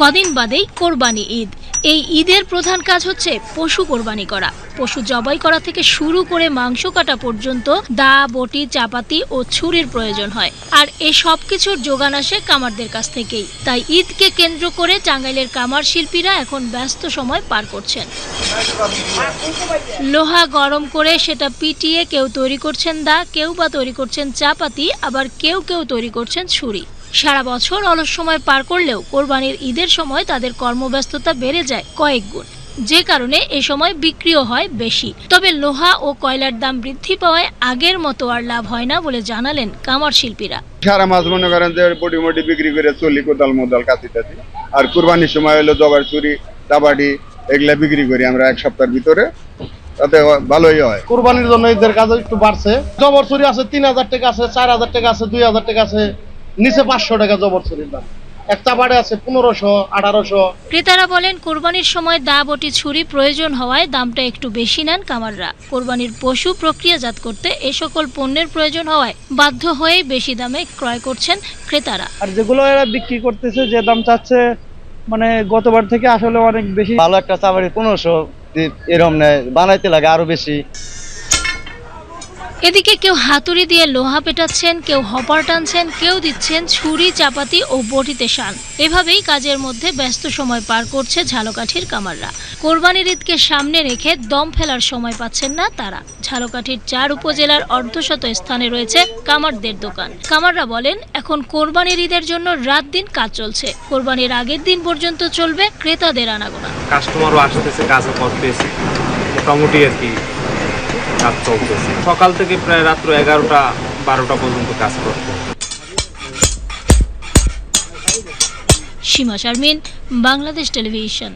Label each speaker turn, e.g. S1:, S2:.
S1: কদিন বাদেই কোরবানি ঈদ। এই ঈদের প্রধান কাজ হচ্ছে পশু কোরবানি করা। পশু জবাই করা থেকে শুরু করে মাংস কাটা পর্যন্ত দা, বটি, চাপাতি ও ছুরির প্রয়োজন হয়। আর এ সব কিছুর যোগান আসে কামারদের কাছ থেকেই। তাই ঈদকে কেন্দ্র করে টাঙ্গাইলের কামার শিল্পীরা এখন ব্যস্ত সময় পার করছেন। লোহা গরম করে সেটা পিটিয়ে কেউ তৈরি করছেন দা, কেউ বা তৈরি করছেন চাপাতি, আবার কেউ কেউ তৈরি করছেন ছুরি। সারা বছর অলস সময় পার করলেও কোরবানির ঈদের সময় তাদের কর্মব্যস্ততা বেড়ে যায় কয়েক গুণ। যে কারণে এ সময় বিক্রিও হয় বেশি। তবে লোহা ও কয়লার দাম বৃদ্ধি পাওয়ায় আগের মতো আর লাভ হয় না বলে জানালেন কামার শিল্পীরা।
S2: সারা মাছ মনে করেন যে বডি মডি বিক্রি করে চলি কোদাল মোদাল কাছি টাছি আর কুরবানির সময় হলো জবার চুরি কাবাডি এগুলা বিক্রি করি আমরা এক সপ্তাহের ভিতরে। তাতে ভালোই হয়।
S3: কোরবানির জন্য ঈদের কাজ একটু বাড়ছে। জবর চুরি আছে তিন হাজার টাকা আছে চার হাজার টাকা আছে দুই হাজার টাকা আছে। নিচে পাঁচশো টাকা জবর ছুরির দাম একটা বাড়ে আছে পনেরোশো আঠারোশো।
S1: ক্রেতারা বলেন কোরবানির সময় দা বটি ছুরি প্রয়োজন হওয়ায় দামটা একটু বেশি নেন কামাররা। কোরবানির পশু প্রক্রিয়াজাত করতে এ সকল পণ্যের প্রয়োজন হওয়ায় বাধ্য হয়ে বেশি দামে ক্রয় করছেন ক্রেতারা।
S4: আর যেগুলো এরা বিক্রি করতেছে যে দাম চাচ্ছে মানে গতবার থেকে আসলে অনেক বেশি।
S5: ভালো একটা চাবাড়ি পনেরোশো এরকম নেয় বানাইতে লাগে আরও বেশি।
S1: এদিকে কেউ হাতুড়ি দিয়ে লোহা পেটাচ্ছেন, কেউ হপার টানছেন, কেউ দিচ্ছেন ছুরি, চাপাতি ও বটিতে শান। এভাবেই কাজের মধ্যে ব্যস্ত সময় পার করছে ঝালকাঠির কামাররা। কোরবানির ঈদকে সামনে রেখে দম ফেলার সময় পাচ্ছেন না তারা। ঝালকাঠির চার উপজেলার অর্ধশত স্থানে রয়েছে কামারদের দোকান। কামাররা বলেন, এখন কোরবানির ঈদের জন্য রাত দিন কাজ চলছে। কোরবানির আগের দিন পর্যন্ত চলবে ক্রেতাদের আনাগোনা।
S6: কাস্টমারও আসতেছে কাজও করতেছে। মোটামুটি আর কি। কাজ চলতেছে। সকাল থেকে প্রায় রাত্র এগারোটা, বারোটা পর্যন্ত কাজ করতে
S1: সীমা শারমিন, বাংলাদেশ টেলিভিশন।